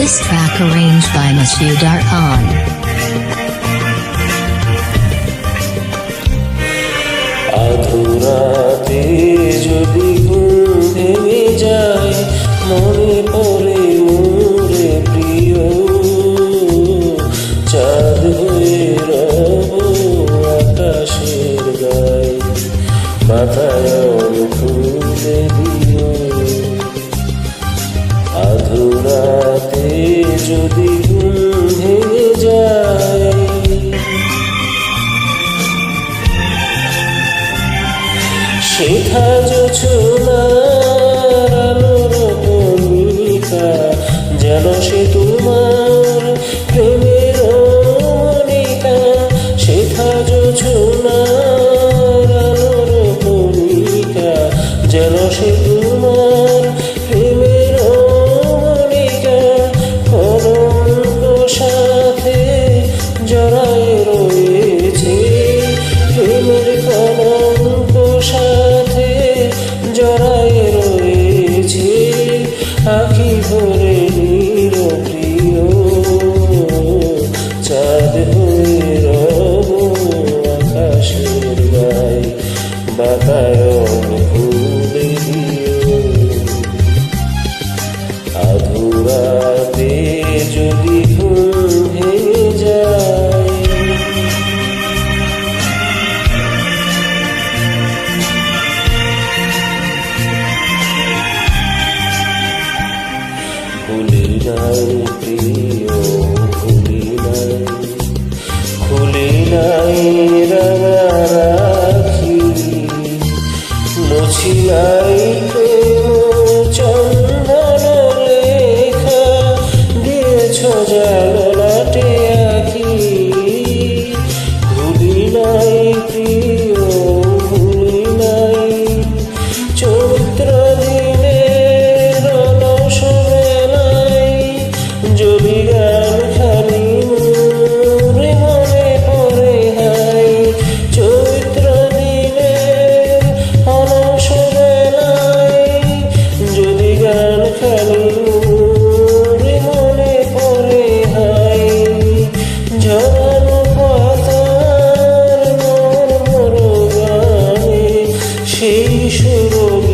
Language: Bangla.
This track arranged by Monsieur Darkon. মাথায় ফুলে ধরাতে যদি ঘুম যায়। সেথা যোছনার আলোর কণিকা, যেন সে তোমার প্রেমের মনিকা সেথা যোছনার আলোর যেন সে বাতায়ন ভুলে দিও আধুরাতে যদি ভুলে যায় ভুলে যায় novo.